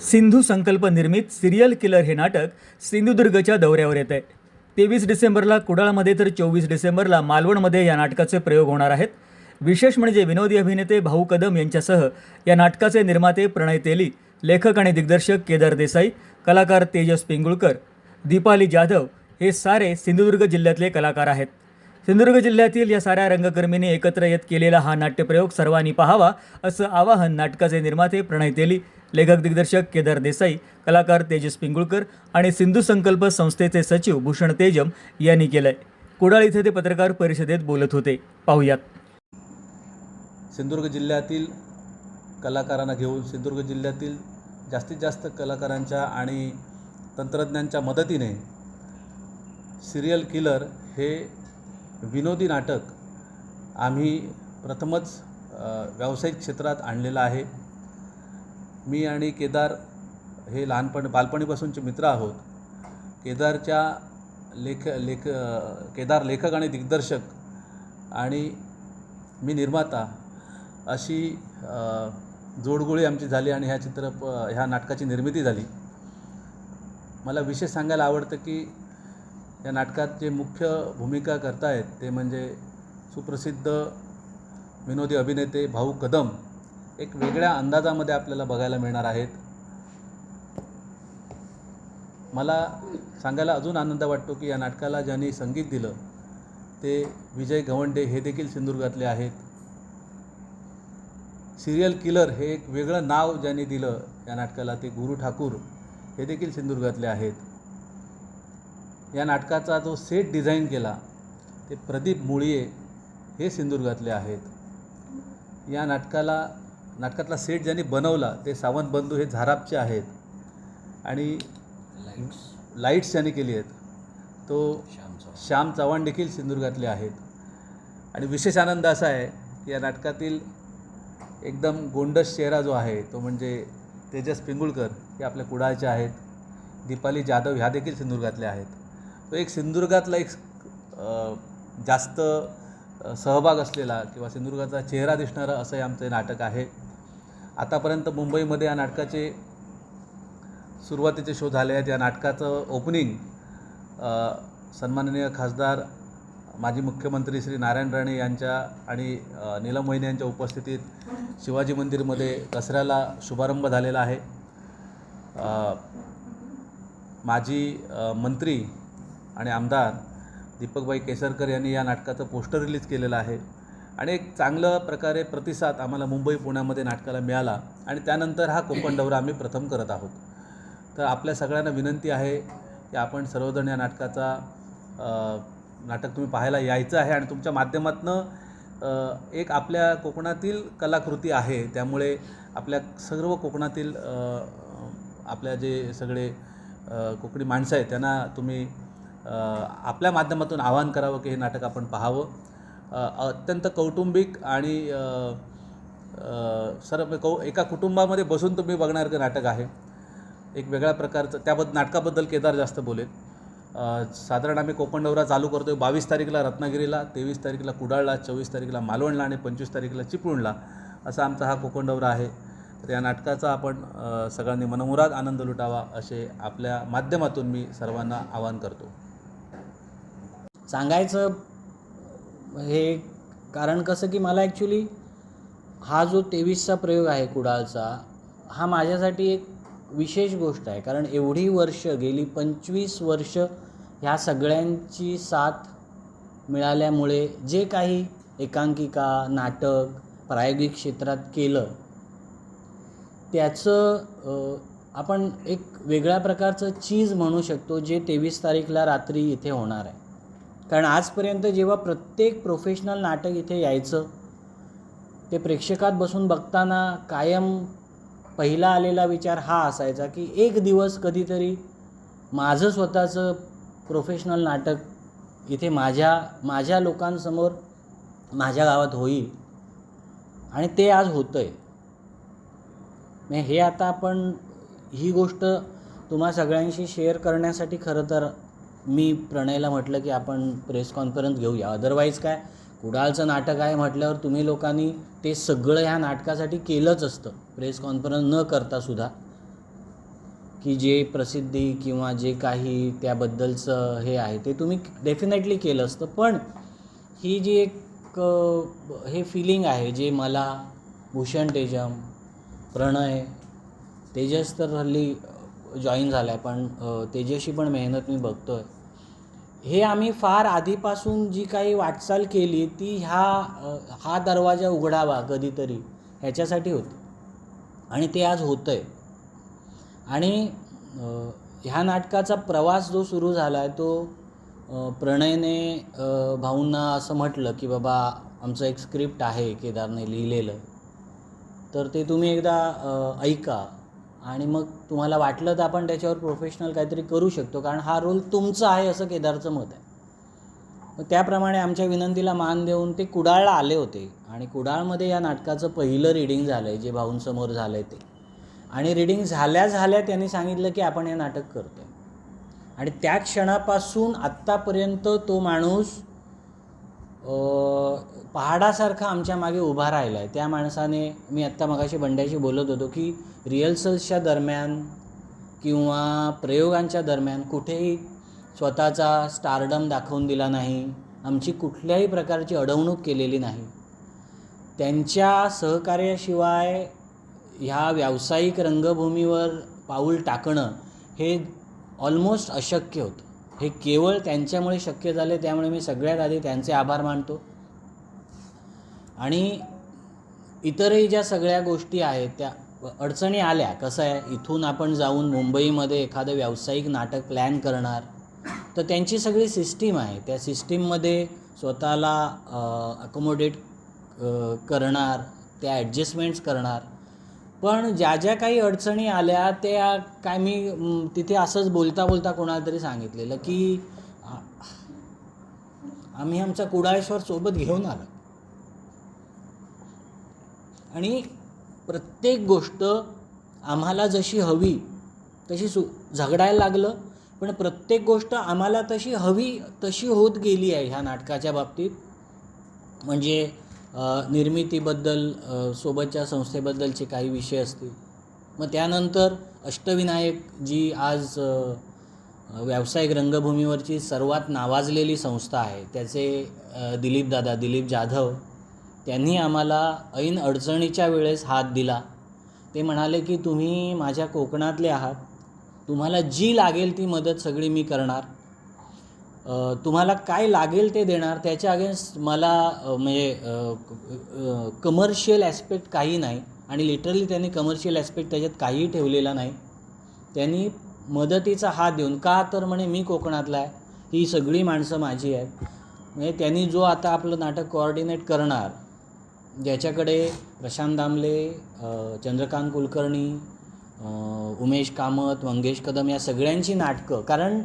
सिंधू संकल्प निर्मित serial killer हे नाटक सिंधुदुर्गच्या दौऱ्यावर येत आहे तेवीस डिसेंबरला कुडाळमध्ये तर चोवीस डिसेंबरला मालवणमध्ये या नाटकाचे प्रयोग होणार आहेत. विशेष म्हणजे विनोदी अभिनेते भाऊ कदम यांच्यासह या नाटकाचे निर्माते प्रणय तेली लेखक आणि दिग्दर्शक केदार देसाई कलाकार तेजस पिंगुळकर दीपाली जाधव हे सारे सिंधुदुर्ग जिल्ह्यातले कलाकार आहेत. सिंधुदुर्ग जिल्ह्यातील या साऱ्या रंगकर्मींनी एकत्र येत केलेला हा नाट्यप्रयोग सर्वांनी पाहावा असं आवाहन नाटकाचे निर्माते प्रणय तेली लेखक दिग्दर्शक केदार देसाई कलाकार तेजस पिंगुळकर आणि सिंधू संकल्प संस्थेचे सचिव भूषण तेजम यांनी केलंय. कुडाळ इथे ते पत्रकार परिषदेत बोलत होते. पाहुयात. सिंधुदुर्ग जिल्ह्यातील कलाकारांना घेऊन सिंधुदुर्ग जिल्ह्यातील जास्तीत जास्त कलाकारांच्या आणि तंत्रज्ञांच्या मदतीने सिरियल किलर हे विनोदी नाटक आम्ही प्रथमच व्यावसायिक क्षेत्रात आणलेलं आहे. मी आणि केदार हे लहानपण बालपणीपासूनचे मित्र आहोत. केदारच्या लेख लेख केदार लेखक आणि दिग्दर्शक आणि मी निर्माता अशी जोडगोळी आमची झाली आणि ह्या चित्रप ह्या नाटकाची निर्मिती झाली. मला विशेष सांगायला आवडतं की या नाटकात जे मुख्य भूमिका करतायत ते म्हणजे सुप्रसिद्ध विनोदी अभिनेते भाऊ कदम एक वेगळ्या अंदाजामध्ये आपल्याला बघायला मिळणार आहेत. मला सांगायला अजून आनंद वाटतो की या नाटकाला ज्यांनी संगीत दिलं ते विजय गवंडे हे देखील सिंधुदुर्गातले आहेत. सिरियल किलर हे एक वेगळं नाव ज्यांनी दिलं या नाटकाला ते गुरु ठाकूर हे देखील सिंधुदुर्गातले आहेत. या नाटकाचा जो सेट डिझाईन केला ते प्रदीप मुळीये हे सिंधुदुर्गातले आहेत. या नाटकाला नाटकातला सेट ज्यांनी बनवला ते सावंत बंधू हे झारापचे आहेत. आणि लाईट्स ज्यांनी केली आहेत तो श्याम चव्हाण. देखील सिंधुदुर्गातले आहेत. आणि विशेष आनंद असा आहे की या नाटकातील एकदम गोंडस चेहरा जो आहे तो म्हणजे तेजस पिंगुळकर हे आपल्या कुडाळचे आहेत. दीपाली जाधव ह्या देखील सिंधुदुर्गातल्या आहेत. तो एक सिंधुदुर्गातला एक जास्त सहभाग असलेला किंवा सिंधुदुर्गाचा चेहरा दिसणारं असं हे आमचं नाटक आहे. आतापर्यंत मुंबईमध्ये या नाटकाचे सुरुवातीचे शो झाले आहेत. या नाटकाचं ओपनिंग सन्माननीय खासदार माजी मुख्यमंत्री श्री नारायण राणे यांच्या आणि नीलम मोहिने यांच्या उपस्थितीत शिवाजी मंदिरमध्ये दसऱ्याला शुभारंभ झालेला आहे. माजी मंत्री आणि आमदार दीपकबाई केसरकर यांनी या नाटकाचं पोस्टर रिलीज केलेलं आहे. आणि एक चांगलं प्रकारे प्रतिसाद आम्हाला मुंबई पुण्यामध्ये नाटकाला मिळाला आणि त्यानंतर हा कोकण दौरा आम्ही प्रथम करत आहोत. तर आपल्या सगळ्यांना विनंती आहे की आपण सर्वजण या नाटकाचा नाटक तुम्ही पाहायला यायचं आहे आणि तुमच्या माध्यमातनं एक आपल्या कोकणातील कलाकृती आहे. त्यामुळे आपल्या सर्व कोकणातील आपल्या जे सगळे कोकणी माणसं आहेत त्यांना तुम्ही आपल्या माध्यमातून आवाहन करावं की हे नाटक आपण पाहावं. अत्यंत कौटुंबिक आणि सर सर्व कौ एका कुटुंबामध्ये बसून तुम्ही बघणारं नाटक आहे. एक वेगळ्या प्रकारचं त्याबद्दल नाटकाबद्दल केदार जास्त बोलेल. साधारण आम्ही कोकण दौरा चालू करतो आहे बावीस तारीखला रत्नागिरीला तेवीस तारीखला कुडाळला चोवीस तारीखला मालवणला आणि पंचवीस तारीखला चिपळूणला. असा आमचा हा कोकण दौरा आहे. तर या नाटकाचा आपण सगळ्यांनी मनमुराद आनंद लुटावा असे आपल्या माध्यमातून मी सर्वांना आवाहन करतो. सांगायचं हे कारण कसं की मला ॲक्च्युली हा जो तेवीसचा प्रयोग आहे कुडाळचा हा माझ्यासाठी एक विशेष गोष्ट आहे. कारण एवढी वर्ष गेली पंचवीस वर्ष ह्या सगळ्यांची साथ मिळाल्यामुळे जे काही एकांकिका नाटक प्रायोगिक क्षेत्रात केलं त्याचं आपण एक वेगळ्या प्रकारचं चीज म्हणू शकतो जे तेवीस तारीखला रात्री इथे होणार आहे. कारण आजपर्यंत जेव्हा प्रत्येक प्रोफेशनल नाटक इथे यायचं ते प्रेक्षकात बसून बघताना कायम पहिला आलेला विचार हा असायचा की एक दिवस कधीतरी माझं स्वतःचं प्रोफेशनल नाटक इथे माझ्या माझ्या लोकांसमोर माझ्या गावात होईल. आणि ते आज होतं आहे म्हणजे हे आता आपण ही गोष्ट तुम्हा सगळ्यांशी शेअर करण्यासाठी खरं तर मी प्रणयला म्हटलं की आपण प्रेस कॉन्फरन्स घेऊया. अदरवाईज काय? कुडाळचं नाटक आहे म्हटल्यावर तुम्ही लोकांनी ते सगळं ह्या नाटकासाठी केलंच असतं. प्रेस कॉन्फरन्स न करता सुद्धा. की जे प्रसिद्धी किंवा जे काही त्याबद्दलचं हे आहे ते तुम्ही डेफिनेटली केलं असतं. पण ही जी एक हे फिलिंग आहे जे मला भूषण तेजम प्रणय तेजस तर हल्ली जॉईन झाला आहे पण अ, तेजसची पण मेहनत मी बघतो आहे हे आम्ही फार आधीपासून जी काही वाटचाल केली ती ह्या हा दरवाजा उघडावा कधीतरी ह्याच्यासाठी होती. आणि ते आज होतं आहे आणि ह्या नाटकाचा प्रवास जो सुरू झाला आहे तो प्रणयने भाऊंना असं म्हटलं की बाबा आमचं एक स्क्रिप्ट आहे केदारने लिहिलेलं. तर ते तुम्ही एकदा ऐका. आणि मग तुम्हाला वाटलं तर आपण त्याच्यावर प्रोफेशनल काहीतरी करू शकतो कारण हा रोल तुमचा आहे असं केदारचं मत आहे. मग त्याप्रमाणे आमच्या विनंतीला मान देऊन ते कुडाळला आले होते आणि कुडाळमध्ये या नाटकाचं पहिलं रिडिंग झालं आहे जे भाऊंसमोर झालं आहे ते. आणि रिडिंग झाल्या झाल्या त्यांनी सांगितलं की आपण हे नाटक करतो आहे आणि त्या क्षणापासून आत्तापर्यंत तो माणूस पहाडासारखा आमच्या मागे उभा राहिला आहे त्या माणसाने मी आत्ता मगाशी बंड्याशी बोलत होतो की रिहर्सल्सच्या दरम्यान किंवा प्रयोगांच्या दरम्यान कुठेही स्वतःचा स्टारडम दाखवून दिला नाही आमची कुठल्याही प्रकारची अडवणूक केलेली नाही. त्यांच्या सहकार्याशिवाय ह्या व्यावसायिक रंगभूमीवर पाऊल टाकणं हे ऑलमोस्ट अशक्य होतं. हे केवळ त्यांच्यामुळे शक्य झाले त्यामुळे मी सगळ्यात आधी त्यांचे आभार मानतो. आणि इतरही ज्या सगळ्या गोष्टी आहेत त्या अडचणी आल्या कसं आहे इथून आपण जाऊन मुंबईमध्ये एखादं व्यावसायिक नाटक प्लॅन करणार तर त्यांची सगळी सिस्टीम आहे. त्या सिस्टीममध्ये स्वतःला अकोमोडेट करणार त्या ॲडजस्टमेंट्स करणार. पण ज्या ज्या काही अडचणी आल्या त्या काय मी तिथे असंच बोलता बोलता कोणाला तरी सांगितलेलं की आम्ही आमचा कुडाळेश्वर सोबत घेऊन आलो. आणि प्रत्येक गोष्ट आम्हाला जशी हवी तशी सु झगडायला लागलं. पण प्रत्येक गोष्ट आम्हाला तशी हवी तशी होत गेली आहे ह्या नाटकाच्या बाबतीत. म्हणजे निर्मितीबद्दल सोबतच्या संस्थेबद्दलचे काही विषय असतील. मग त्यानंतर अष्टविनायक जी आज व्यावसायिक रंगभूमीवरची सर्वात नावाजलेली संस्था आहे. त्याचे दिलीपदादा दिलीप जाधव त्यांनी आम्हाला ऐन अडचणीच्या वेळेस हात दिला. ते म्हणाले की तुम्ही माझ्या कोकणातले आहात. तुम्हाला जी लागेल ती मदत सगळी मी करणार. तुम्हाला काय लागेल ते देणार त्याच्या अगेन्स्ट मला म्हणजे कमर्शियल ॲस्पेक्ट काही नाही आणि लिटरली त्यांनी कमर्शियल ॲस्पेक्ट त्याच्यात काहीही ठेवलेला नाही. त्यांनी मदतीचा हात देऊन का तर म्हणे मी कोकणातला आहे ही सगळी माणसं माझी आहेत. म्हणजे त्यांनी जो आता आपलं नाटक कोऑर्डिनेट करणार ज्याच्याकडे प्रशांत दामले चंद्रकांत कुलकर्णी उमेश कामत मंगेश कदम या सगळ्यांची नाटकं कारण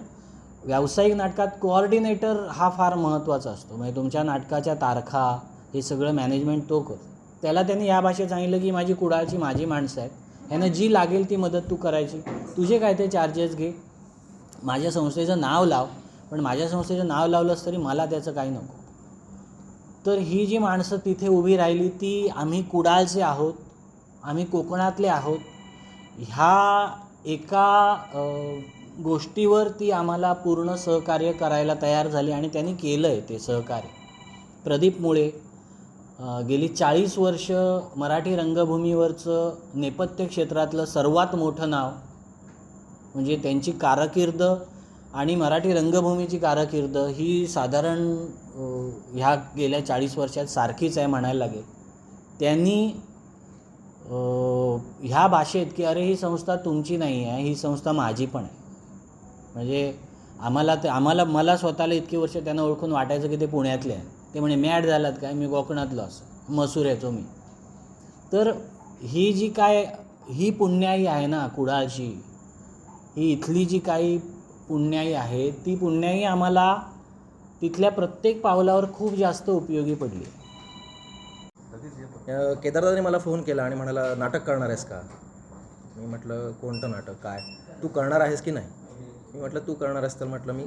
व्यावसायिक नाटकात कोऑर्डिनेटर हा फार महत्त्वाचा असतो. म्हणजे तुमच्या नाटकाच्या तारखा हे सगळं मॅनेजमेंट तो करतो. त्याला त्यांनी या भाषेत सांगितलं की माझी कुडाळची माझी माणसं आहेत. ह्यांना जी लागेल ती मदत तू करायची. तुझे काय ते चार्जेस घे. माझ्या संस्थेचं नाव लाव. पण माझ्या संस्थेचं नाव लावलंस तरी मला त्याचं काही नको. तर ही जी माणसं तिथे उभी राहिली ती आम्ही कुडाळचे आहोत आम्ही कोकणातले आहोत. ह्या एका गोष्टीवर ती आम्हाला पूर्ण सहकार्य करायला तयार झाली आणि त्यांनी केलं आहे ते सहकार्य. प्रदीप मुळे गेली चाळीस वर्ष मराठी रंगभूमीवरचं नेपथ्य क्षेत्रातलं सर्वात मोठं नाव म्हणजे त्यांची कारकीर्द आणि मराठी रंगभूमीची कारकीर्द ही साधारण ह्या गेल्या चाळीस वर्षात सारखीच आहे म्हणायला लागेल. त्यांनी ह्या भाषेत की अरे ही संस्था तुमची नाही आहे ही संस्था माझी पण आहे. म्हणजे आम्हाला ते आम्हाला मला स्वतःला इतकी वर्ष त्यांना ओळखून वाटायचं की ते पुण्यातले आहे ते म्हणे मॅड झालात काय? मी कोकणातलो असं मसूर येतो मी. तर ही जी काय ही पुण्याई आहे ना कुडाळची ही इथली जी काही पुण्याई आहे. ती पुण्याई आम्हाला तिथल्या प्रत्येक पावलावर खूप जास्त उपयोगी पडली. केदारदाने मला फोन केला आणि म्हणाला नाटक करणार आहेस का? मी म्हटलं कोणतं नाटक? काय? तू करणार आहेस की नाही? मी म्हटलं तू करणार आहेस. तर म्हटलं मी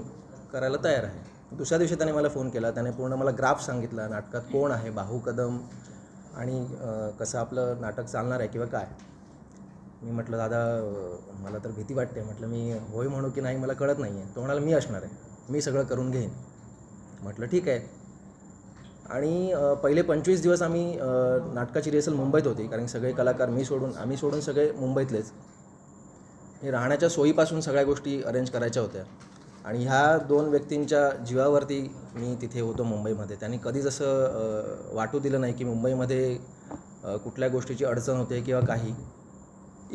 करायला तयार आहे. दुसऱ्या दिवशी त्याने मला फोन केला. त्याने पूर्ण मला ग्राफ सांगितला नाटकात कोण आहे? बाहू कदम आणि कसं आपलं नाटक चालणार आहे किंवा काय? मी म्हटलं दादा मला तर भीती वाटते. म्हटलं मी होय म्हणू की नाही मला कळत नाही आहे तो म्हणाला मी असणार आहे. मी सगळं करून घेईन. म्हटलं ठीक आहे. आणि पहिले पंचवीस दिवस आम्ही नाटकाची रिहर्सल मुंबईत होती कारण सगळे कलाकार मी सोडून आम्ही सोडून सगळे मुंबईतलेच. हे राहण्याच्या सोयीपासून सगळ्या गोष्टी अरेंज करायच्या होत्या. आणि ह्या दोन व्यक्तींच्या जीवावरती मी तिथे होतो मुंबईमध्ये. त्यांनी कधीच असं वाटू दिलं नाही की मुंबईमध्ये कुठल्या गोष्टीची अडचण होते किंवा काही.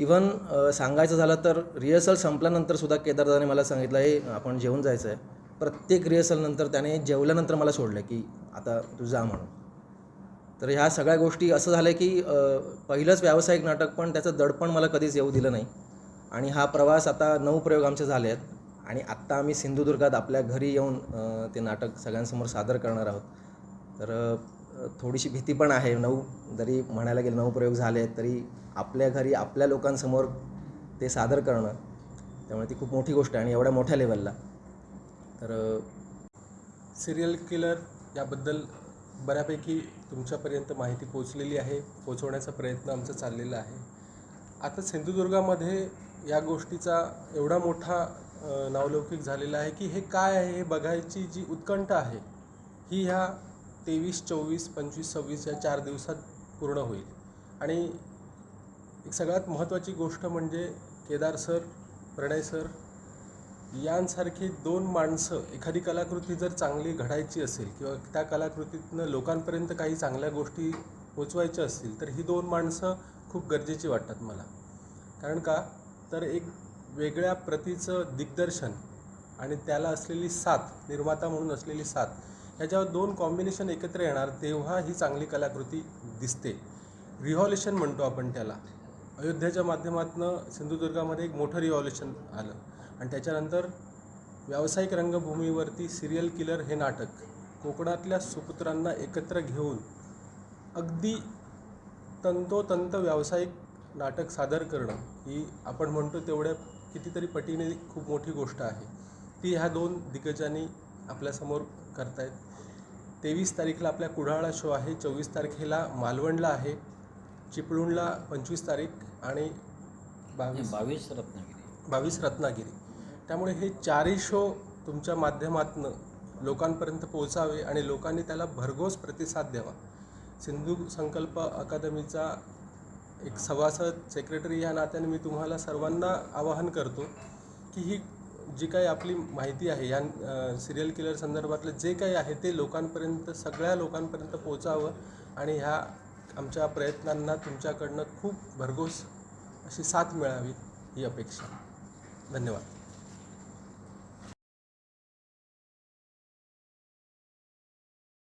इवन सांगायचं झालं तर रिहर्सल संपल्यानंतर सुद्धा केदारदाने मला सांगितलं हे आपण जेवून जायचं आहे प्रत्येक रिहर्सलनंतर त्याने जेवल्यानंतर मला सोडलं की आता तू जा म्हणून. तर ह्या सगळ्या गोष्टी असं झालं की पहिलंच व्यावसायिक नाटक पण त्याचं दडपण मला कधीच येऊ दिलं नाही. आणि हा प्रवास आता नऊ प्रयोग आमचे झाले आहेत. आणि आत्ता आम्ही सिंधुदुर्गात आपल्या घरी येऊन ते नाटक सगळ्यांसमोर सादर करणार आहोत. तर थोडीशी भीती पण आहे. नऊ जरी म्हणायला गेलं नऊ प्रयोग झाले आहेत तरी आपल्या घरी आपल्या लोकांसमोर ते सादर करणं त्यामुळे ती खूप मोठी गोष्ट आहे आणि एवढ्या मोठ्या लेवलला तर सिरियल किलर याबद्दल बऱ्यापैकी तुमच्यापर्यंत माहिती पोचलेली आहे पोचवण्याचा प्रयत्न आमचा चाललेला आहे. आता सिंधुदुर्गामध्ये या गोष्टीचा एवढा मोठा नावलौकिक झालेला आहे की हे काय आहे हे बघायची जी उत्कंठ आहे ही ह्या तेवीस चोवीस पंचवीस सव्वीस या चार दिवसात पूर्ण होईल. आणि एक सगळ्यात महत्त्वाची गोष्ट म्हणजे केदार सर प्रणय सर यांसारखी दोन माणसं एखादी कलाकृती जर चांगली घडायची असेल किंवा त्या कलाकृतीतनं लोकांपर्यंत काही चांगल्या गोष्टी पोचवायच्या असतील तर ही दोन माणसं खूप गरजेची वाटतात मला. कारण का? तर एक वेगळ्या प्रतीचं दिग्दर्शन आणि त्याला असलेली साथ निर्माता म्हणून असलेली साथ ह्याच्यावर दोन कॉम्बिनेशन एकत्र येणार तेव्हा ही चांगली कलाकृती दिसते. रिव्हॉल्युशन म्हणतो आपण त्याला. अयोध्याच्या माध्यमातून सिंधुदुर्गामध्ये एक मोठं रिव्हॉल्युशन आलं. आणि त्याच्यानंतर व्यावसायिक रंगभूमीवरती सिरियल किलर हे नाटक. कोकणातल्या सुपुत्रांना एकत्र घेऊन अगदी तंतोतंत व्यावसायिक नाटक सादर करणं ही आपण म्हणतो तेवढ्या कितीतरी पटीने खूप मोठी गोष्ट आहे. ती ह्या दोन दिग्गजांनी आपल्यासमोर करतायत. तेवीस तारीखला आपल्या कुडाळला शो आहे चोवीस तारखेला मालवणला आहे चिपळूणला पंचवीस तारीख आणि बावीस बावीस रत्नागिरी. बावीस रत्नागिरी. त्यामुळे हे चारही शो तुमच्या माध्यमातून लोकांपर्यंत पोहोचावे आणि लोकांनी त्याला भरघोस प्रतिसाद द्यावा. सिंधू संकल्प अकादमीचा एक सभासद सेक्रेटरी या नात्याने मी तुम्हाला सर्वांना आवाहन करतो की ही जी काही आपली माहिती आहे या सिरियल किलर संदर्भातलं जे काही आहे ते लोकांपर्यंत सगळ्या लोकांपर्यंत पोचावं आणि ह्या आमच्या प्रयत्नांना तुमच्याकडनं खूप भरघोस अशी साथ मिळावी ही अपेक्षा. धन्यवाद.